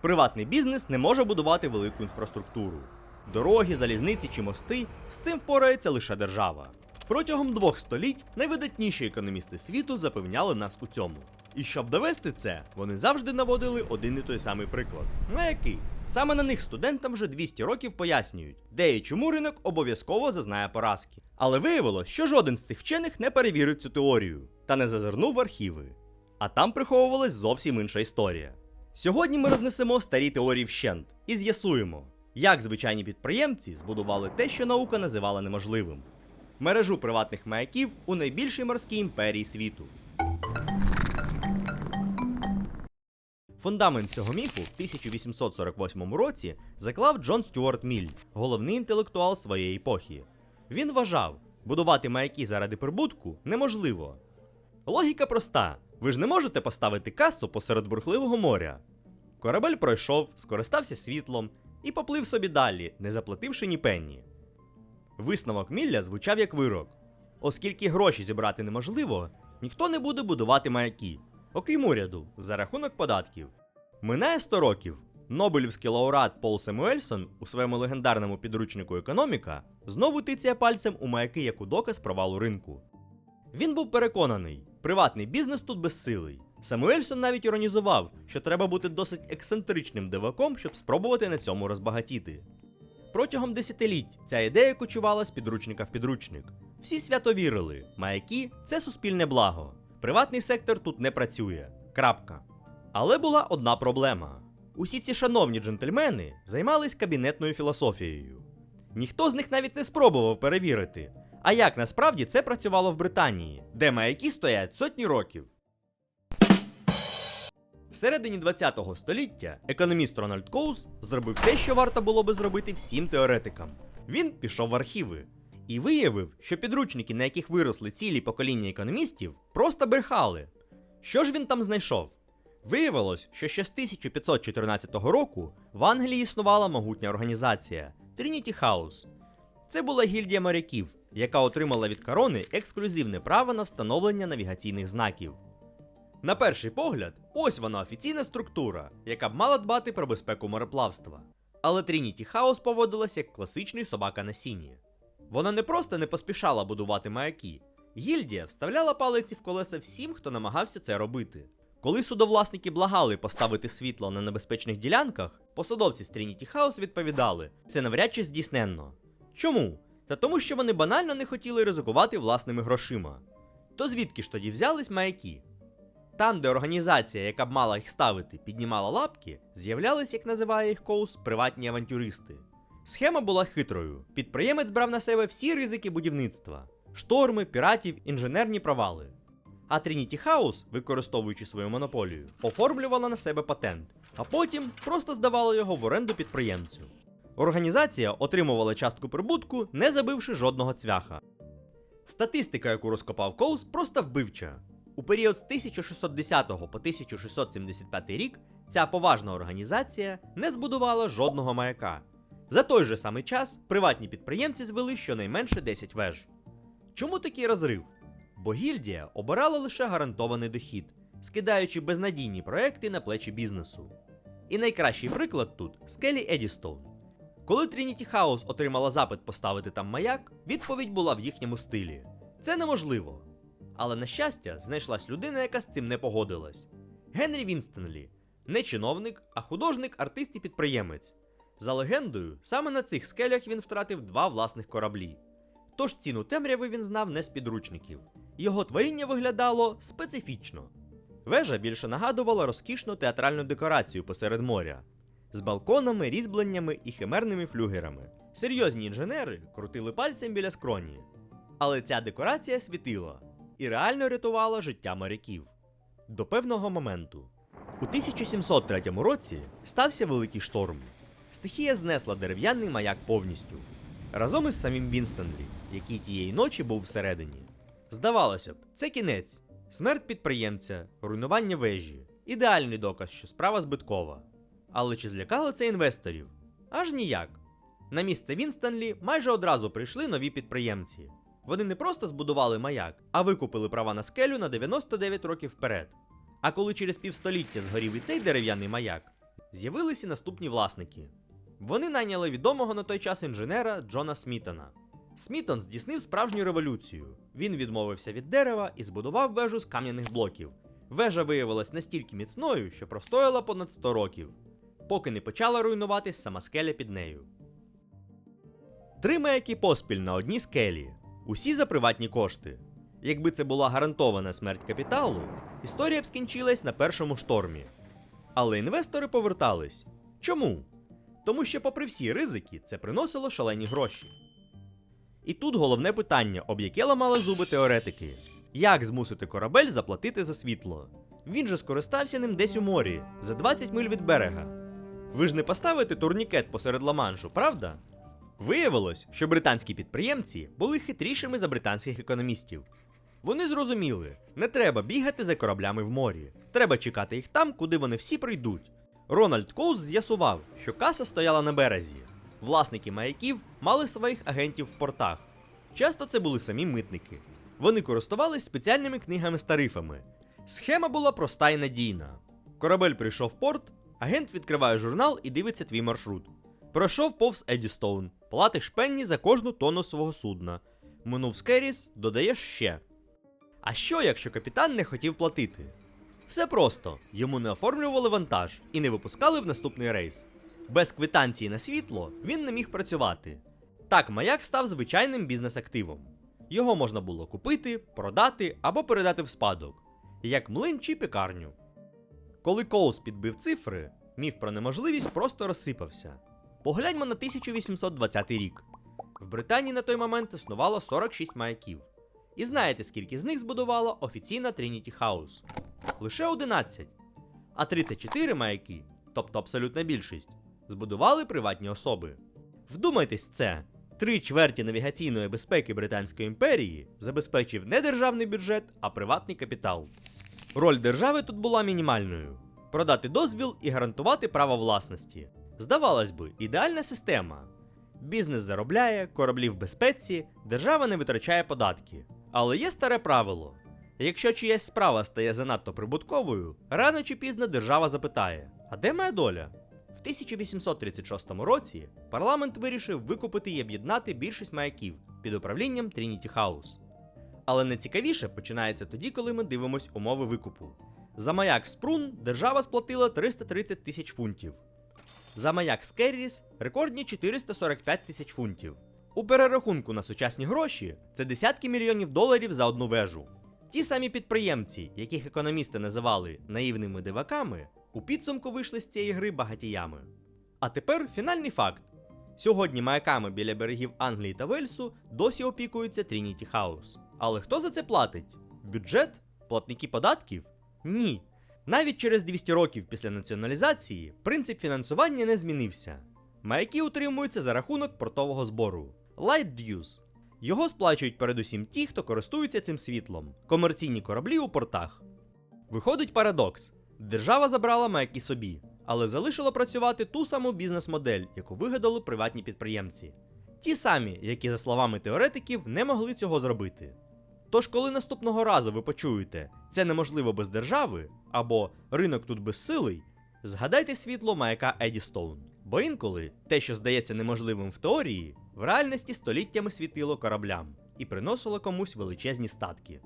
Приватний бізнес не може будувати велику інфраструктуру. Дороги, залізниці чи мости з цим впорається лише держава. Протягом двох століть найвидатніші економісти світу запевняли нас у цьому. І щоб довести це, вони завжди наводили один і той самий приклад. Маяки. Саме на них студентам вже 200 років пояснюють, де і чому ринок обов'язково зазнає поразки. Але виявилось, що жоден з цих вчених не перевірив цю теорію та не зазирнув в архіви. А там приховувалась зовсім інша історія. Сьогодні ми рознесемо старі теорії вщент і з'ясуємо, як звичайні підприємці збудували те, що наука називала неможливим мережу приватних маяків у найбільшій морській імперії світу. Фундамент цього міфу в 1848 році заклав Джон Стюарт Міль, головний інтелектуал своєї епохи. Він вважав, будувати маяки заради прибутку неможливо. Логіка проста: ви ж не можете поставити касу посеред бурхливого моря. Корабель пройшов, скористався світлом і поплив собі далі, не заплативши ні пенні. Висновок Мілля звучав як вирок. Оскільки гроші зібрати неможливо, ніхто не буде будувати маяки, окрім уряду, за рахунок податків. Минає 100 років. Нобелівський лауреат Пол Семуельсон у своєму легендарному підручнику економіка знову тицяє пальцем у маяки як у доказ провалу ринку. Він був переконаний, приватний бізнес тут безсилий. Самуельсон навіть іронізував, що треба бути досить ексцентричним диваком, щоб спробувати на цьому розбагатіти. Протягом десятиліть ця ідея кочувала з підручника в підручник. Всі свято вірили, маяки це суспільне благо. Приватний сектор тут не працює. Крапка. Але була одна проблема: усі ці шановні джентльмени займались кабінетною філософією. Ніхто з них навіть не спробував перевірити, а як насправді це працювало в Британії, де маяки стоять сотні років. Всередині 20-го століття економіст Рональд Коус зробив те, що варто було би зробити всім теоретикам. Він пішов в архіви і виявив, що підручники, на яких виросли цілі покоління економістів, просто брехали. Що ж він там знайшов? Виявилось, що ще з 1514 року в Англії існувала могутня організація Trinity House. Це була гільдія моряків, яка отримала від корони ексклюзивне право на встановлення навігаційних знаків. На перший погляд, ось вона офіційна структура, яка б мала дбати про безпеку мореплавства. Але Trinity House поводилась як класичний собака на сіні. Вона не просто не поспішала будувати маяки, гільдія вставляла палиці в колеса всім, хто намагався це робити. Коли судовласники благали поставити світло на небезпечних ділянках, посадовці з Trinity House відповідали, це навряд чи здійсненно. Чому? Та тому, що вони банально не хотіли ризикувати власними грошима. То звідки ж тоді взялись маяки? Там, де організація, яка б мала їх ставити, піднімала лапки, з'являлись, як називає їх Коус, приватні авантюристи. Схема була хитрою. Підприємець брав на себе всі ризики будівництва: шторми, піратів, інженерні провали. А Trinity House, використовуючи свою монополію, оформлювала на себе патент, а потім просто здавала його в оренду підприємцю. Організація отримувала частку прибутку, не забивши жодного цвяха. Статистика, яку розкопав Коус, просто вбивча. У період з 1610 по 1675 рік ця поважна організація не збудувала жодного маяка. За той же самий час приватні підприємці звели щонайменше 10 веж. Чому такий розрив? Бо гільдія обирала лише гарантований дохід, скидаючи безнадійні проекти на плечі бізнесу. І найкращий приклад тут скелі Едістоун. Коли Trinity House отримала запит поставити там маяк, відповідь була в їхньому стилі: це неможливо. Але на щастя, знайшлась людина, яка з цим не погодилась. Генрі Вінстонлі не чиновник, а художник, артист і підприємець. За легендою, саме на цих скелях він втратив два власних кораблі. Тож ціну темряви він знав не з підручників. Його творіння виглядало специфічно. Вежа більше нагадувала розкішну театральну декорацію посеред моря з балконами, різьбленнями і химерними флюгерами. Серйозні інженери крутили пальцем біля скроні. Але ця декорація світила і реально рятувала життя моряків. До певного моменту. У 1703 році стався великий шторм. Стихія знесла дерев'яний маяк повністю. Разом із самим Вінстонлі, який тієї ночі був всередині. Здавалося б, це кінець, смерть підприємця, руйнування вежі, ідеальний доказ, що справа збиткова. Але чи злякало це інвесторів? Аж ніяк. На місце Вінстонлі майже одразу прийшли нові підприємці. Вони не просто збудували маяк, а викупили права на скелю на 99 років вперед. А коли через півстоліття згорів і цей дерев'яний маяк, з'явилися наступні власники. Вони найняли відомого на той час інженера Джона Смітона. Смітон здійснив справжню революцію. Він відмовився від дерева і збудував вежу з кам'яних блоків. Вежа виявилась настільки міцною, що простояла понад 100 років, поки не почала руйнуватись сама скеля під нею. Три маяки поспіль на одній скелі, усі за приватні кошти. Якби це була гарантована смерть капіталу, історія б скінчилась на першому штормі. Але інвестори повертались. Чому? Тому що, попри всі ризики, це приносило шалені гроші. І тут головне питання, об яке ламали зуби теоретики: як змусити корабель заплатити за світло? Він же скористався ним десь у морі, за 20 миль від берега. Ви ж не поставите турнікет посеред Ла-Маншу, правда? Виявилось, що британські підприємці були хитрішими за британських економістів. Вони зрозуміли, не треба бігати за кораблями в морі, треба чекати їх там, куди вони всі прийдуть. Рональд Коус з'ясував, що каса стояла на березі. Власники маяків мали своїх агентів в портах. Часто це були самі митники. Вони користувались спеціальними книгами з тарифами. Схема була проста і надійна. Корабель прийшов в порт, агент відкриває журнал і дивиться твій маршрут. Пройшов повз Едістоун, платиш пенні за кожну тонну свого судна. Минув Скеріс, додаєш ще. А що, якщо капітан не хотів платити? Все просто, йому не оформлювали вантаж і не випускали в наступний рейс. Без квитанції на світло він не міг працювати. Так маяк став звичайним бізнес-активом. Його можна було купити, продати або передати в спадок, як млин чи пекарню. Коли Коус підбив цифри, міф про неможливість просто розсипався. Погляньмо на 1820 рік. В Британії на той момент існувало 46 маяків. І знаєте, скільки з них збудувала офіційна Trinity House? Лише 11. А 34 маяки, тобто абсолютна більшість, збудували приватні особи. Вдумайтесь це: три чверті навігаційної безпеки Британської імперії забезпечив не державний бюджет, а приватний капітал. Роль держави тут була мінімальною: продати дозвіл і гарантувати право власності. Здавалось би, ідеальна система. Бізнес заробляє, кораблі в безпеці, держава не витрачає податки. Але є старе правило: якщо чиясь справа стає занадто прибутковою, рано чи пізно держава запитає: а де моя доля? В 1836 році парламент вирішив викупити і об'єднати більшість маяків під управлінням Trinity House. Але найцікавіше починається тоді, коли ми дивимось умови викупу. За маяк Спрун держава сплатила 330 тисяч фунтів. За маяк Скерріс рекордні 445 тисяч фунтів. У перерахунку на сучасні гроші це десятки мільйонів доларів за одну вежу. Ті самі підприємці, яких економісти називали наївними диваками, у підсумку вийшли з цієї гри багатіями. А тепер фінальний факт: сьогодні маяками біля берегів Англії та Вельсу досі опікується Trinity House. Але хто за це платить? Бюджет? Платники податків? Ні. Навіть через 200 років після націоналізації принцип фінансування не змінився. Маяки утримуються за рахунок портового збору Light Dues. Його сплачують передусім ті, хто користується цим світлом, комерційні кораблі у портах. Виходить парадокс: держава забрала маяки собі, але залишила працювати ту саму бізнес-модель, яку вигадали приватні підприємці. Ті самі, які, за словами теоретиків, не могли цього зробити. Тож, коли наступного разу ви почуєте це неможливо без держави або ринок тут безсилий, згадайте світло маяка Едістоун. Бо інколи те, що здається неможливим в теорії, в реальності століттями світило кораблям і приносило комусь величезні статки.